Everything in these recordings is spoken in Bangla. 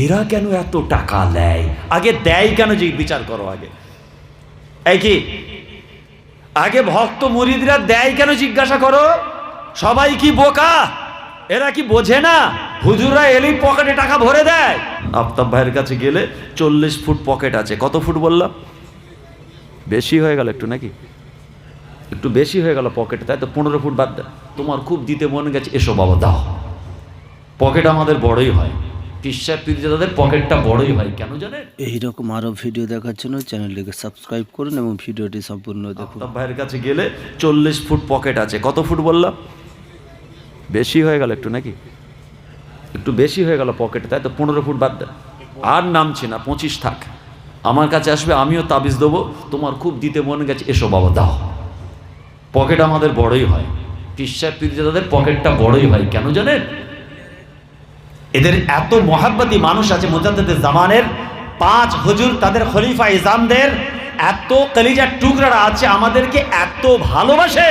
এরা কেন এত টাকা নেয় আগে দেয় কেন যে বিচার করো আগে? কি? আগে ভক্ত মুরিদরা দেয় কেন জিজ্ঞাসা করো? সবাই কি বোকা? এরা কি বোঝে না? হুজুরা এলেই পকেটে টাকা ভরে দেয়? আফতাব ভাইয়ের কাছে গেলে চল্লিশ ফুট পকেট আছে। কত ফুট বললাম? বেশি হয়ে গেল একটু নাকি? একটু বেশি হয়ে গেল পকেটে, তাই তো পনেরো ফুট বাদ দেয় তোমার খুব দিতে মনে গেছে, এসো বাবা, দাও। পকেট আমাদের বড়ই হয়। পিসার পিরিজাদের পকেটটা বড়ই হয় কেন জানেন এইরকম আরও ভিডিও দেখার জন্য চ্যানেলটিকে সাবস্ক্রাইব করুন এবং ভিডিওটি সম্পূর্ণ দেখুন। ভাইয়ের কাছে গেলে চল্লিশ ফুট পকেট আছে। কত ফুট বললাম? বেশি হয়ে গেল একটু নাকি? একটু বেশি হয়ে গেল পকেটে তাই তো? পনেরো ফুট বাদ দেয় আর নামছে না পঁচিশ থাক। আমার কাছে আসবে আমিও তাবিজ দেবো। তোমার খুব দিতে মনে গেছে এসো বাবা দাও। পকেট আমাদের বড়ই হয়। পিসার পিরিজাদের পকেটটা বড়ই হয় কেন জানেন? এদের এত মহাব্বতী মানুষ আছে মুজাদ্দেদের জামানের। পাঁচ হুজুর তাদের খলিফা ইজামদের। এত কলিজার টুকরারা আছে আমাদেরকে এত ভালোবাসে।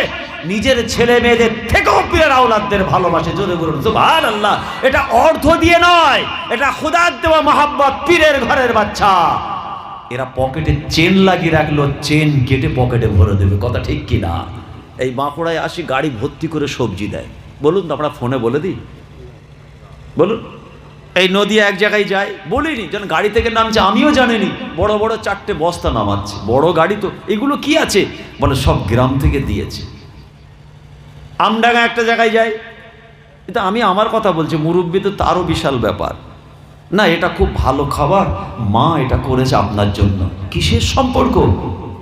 নিজের ছেলে মেয়েদের থেকেও পীরের আওলাদদের ভালোবাসে। জোরে বলুন সুবহান আল্লাহ এটা অর্থ দিয়ে নয়, এটা খুদার দেওয়া মহাব্বত পীরের ঘরের বাচ্চা। এরা পকেটে চেন লাগিয়ে রাখল, চেন কেটে পকেটে ভরে দেবে। কথা ঠিক কি না এই বাঁকুড়ায় আসি, গাড়ি ভর্তি করে সবজি দেয়। বলুন তো, আমরা ফোনে বলে দিই। বলুন। এই নদী এক জায়গায় যায়, বলিনি, যেন গাড়ি থেকে নামছে, আমিও জানিনি। বড় বড় চারটে বস্তা নামাচ্ছে, বড় গাড়ি তো, এগুলো কি আছে? বলে, সব গ্রাম থেকে দিয়েছে। আমডাঙ্গা একটা জায়গায় যায়, এটা আমি আমার কথা বলছি, মুরব্বী তো তারও বিশাল ব্যাপার। না, এটা খুব ভালো খাবার, মা এটা করেছে আপনার জন্য। কিসের সম্পর্ক?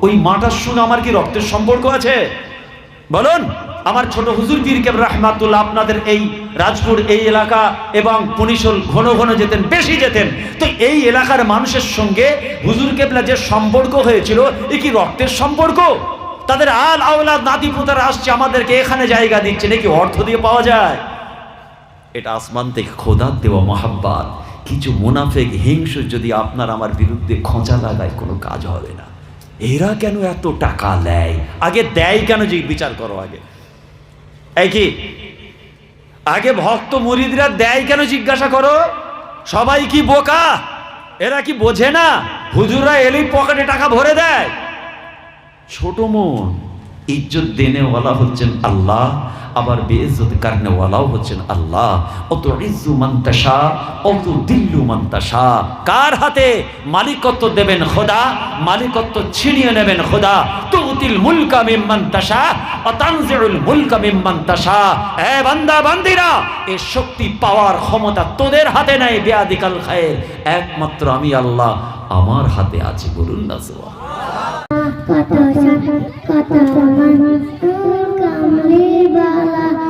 ওই মাটার সঙ্গে আমার কি রক্তের সম্পর্ক আছে? বলুন। আমার ছোট হুজুর পীর কেব রহমাতুল্লাহ, আপনাদের এই রাজপুর, এই এলাকা এবং পুনিশল ঘন ঘন যেতেন, বেশি যেতেন। তো এই এলাকার মানুষের সঙ্গে হুজুর কেবলা যে সম্পর্ক হয়েছিল, এ কি রক্তের সম্পর্ক? তাদের আল আওলাদ নাতি পুতারা আসছে, আমাদেরকে এখানে জায়গা দিচ্ছে নাকি অর্থ দিয়ে পাওয়া যায়? এটা আসমান থেকে খোদার দেওয়া মহাব্বাত। কিছু মুনাফেক হিংস যদি আপনার আমার বিরুদ্ধে খোঁচা লাগায়, কোনো কাজ হবে না। এরা কেন এত টাকা নেয় আগে দেয় কেন যে বিচার করো আগে? কি? আগে ভক্ত মুরিদরা দেয় কেন জিজ্ঞাসা করো? সবাই কি বোকা? এরা কি বোঝে না? হুজুরা এলেই পকেটে টাকা ভরে দেয়। ছোট মন, ইজ্জত দেনেওয়ালা হচ্ছেন আল্লাহ। আবার বেইজ্জত কারনেওয়ালাও হচ্ছেন আল্লাহ। অত ইজ্জু মান্তাসা অত দিল্লু মান্তাসা কার হাতে মালিকত্ব দেবেন খোদা? মালিকত্ব ছিনিয়ে নেবেন খোদা। তুতিল মুলকা মিম্মান তাশা, অতানজিউল মুলকা মিম্মান তাশা। এ বান্দা, বান্দিরা, এ শক্তি পাওয়ার ক্ষমতা তোদের হাতে নাই বেয়াদিকাল খায়ের। একমাত্র আমি আল্লাহ, আমার হাতে আছে বলুন না সুবহান কত কত মান কামলি বালা।